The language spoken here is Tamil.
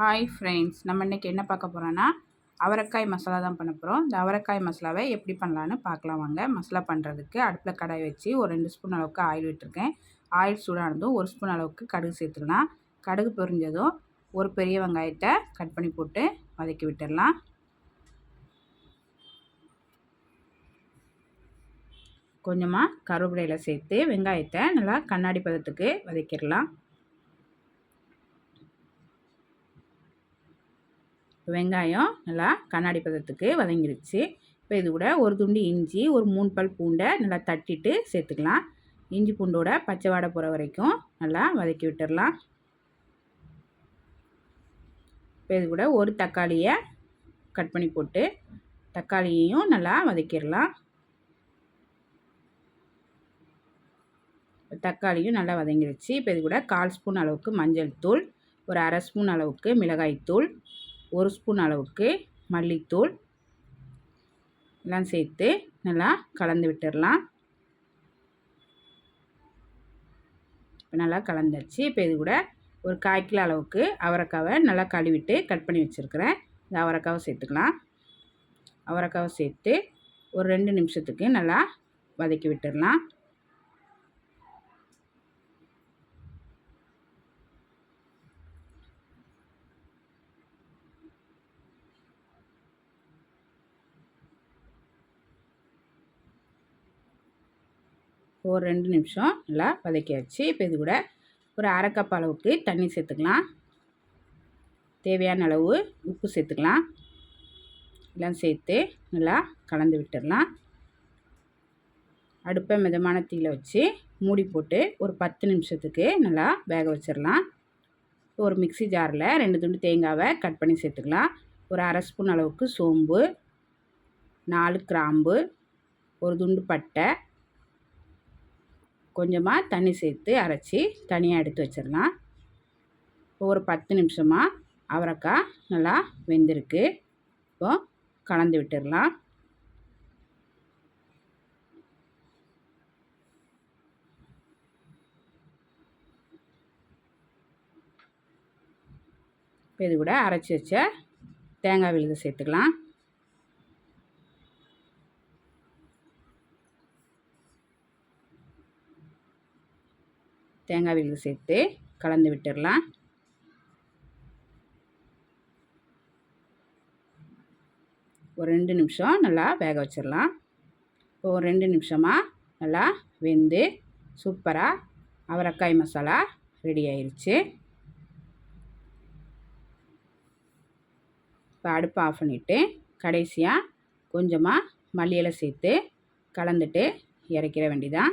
ஹாய் ஃப்ரெண்ட்ஸ் நம்ம இன்றைக்கி என்ன பார்க்க போகிறோன்னா அவரைக்காய் மசாலா தான் பண்ண போகிறோம் இந்த அவரைக்காய் மசாலாவை எப்படி பண்ணலான்னு பார்க்கலாம் வாங்க. மசாலா பண்ணுறதுக்கு அடுப்பில் கடாய் வச்சு ஒரு ரெண்டு ஸ்பூன் அளவுக்கு ஆயில் விட்டுருக்கேன். ஆயில் சூடானதும் ஒரு ஸ்பூன் அளவுக்கு கடுகு சேர்த்துக்கலாம் கடுகு பொரிஞ்சதும் ஒரு பெரிய வெங்காயத்தை கட் பண்ணி போட்டு வதக்கி விட்டுடலாம். கொஞ்சமாக கருவேப்பிலையில் சேர்த்து வெங்காயத்தை நல்லா கண்ணாடி பதத்துக்கு வதக்கிடலாம். வெங்காயம் நல்லா கண்ணாடி பதத்துக்கு வதங்கிருச்சு. இப்போ இது கூட ஒரு துண்டு இஞ்சி ஒரு மூணு பல் பூண்டை நல்லா தட்டிட்டு சேர்த்துக்கலாம். இஞ்சி பூண்டோட பச்சை வாடை போகிற வரைக்கும் நல்லா வதக்கி விட்டுடலாம் இப்போ இது கூட ஒரு தக்காளியை கட் பண்ணி போட்டு தக்காளியையும் நல்லா வதக்கிடலாம். தக்காளியும் நல்லா வதங்கிடுச்சு இப்போ இது கூட கால் ஸ்பூன் அளவுக்கு மஞ்சள் தூள் ஒரு அரை ஸ்பூன் அளவுக்கு மிளகாய் தூள் ஒரு ஸ்பூன் அளவுக்கு மல்லித்தூள். எல்லாம் சேர்த்து நல்லா கலந்து விட்டுடலாம். இப்போ நல்லா கலந்துருச்சு இப்போ இது கூட ஒரு கால் கிலோ அளவுக்கு அவரைக்காவை நல்லா கழுவிட்டு கட் பண்ணி வச்சுருக்கிறேன். இந்த அவரைக்காவை சேர்த்துக்கலாம். அவரைக்காவை சேர்த்து ஒரு ரெண்டு நிமிஷத்துக்கு நல்லா வதக்கி விட்டுடலாம். ஒரு ரெண்டு நிமிஷம் நல்லா வதக்கியாச்சு இப்போ இது கூட ஒரு அரை கப் அளவுக்கு தண்ணி சேர்த்துக்கலாம். தேவையான அளவு உப்பு சேர்த்துக்கலாம். எல்லாம் சேர்த்து நல்லா கலந்து விட்டுடலாம். அடுப்பை மிதமான தீயில் வச்சு மூடி போட்டு ஒரு பத்து நிமிஷத்துக்கு நல்லா வேக வச்சிடலாம். ஒரு மிக்சி ஜாரில் ரெண்டு துண்டு தேங்காவை கட் பண்ணி சேர்த்துக்கலாம். ஒரு அரை ஸ்பூன் அளவுக்கு சோம்பு நாலு கிராம்பு ஒரு துண்டு பட்டை கொஞ்சமாக தண்ணி சேர்த்து அரைச்சி தனியாக எடுத்து வச்சிடலாம். ஒரு பத்து நிமிஷமாக அவரைக்காய் நல்லா வெந்திருக்கு. இப்போ கலந்து விட்டுடலாம். இப்போ இது கூட அரைச்சி வச்ச தேங்காய் விழுது சேர்த்துக்கலாம். தேங்காய் விழுது சேர்த்து கலந்து விட்டுடலாம். ஒரு ரெண்டு நிமிஷம் நல்லா வேக வச்சிடலாம். இப்போ ஒரு ரெண்டு நிமிஷமாக நல்லா வெந்து சூப்பராக அவரைக்காய் மசாலா ரெடி ஆயிடுச்சு இப்போ அடுப்பு ஆஃப் பண்ணிவிட்டு கடைசியாக கொஞ்சமாக மல்லியலை சேர்த்து கலந்துட்டு இறக்கிற வேண்டிதான்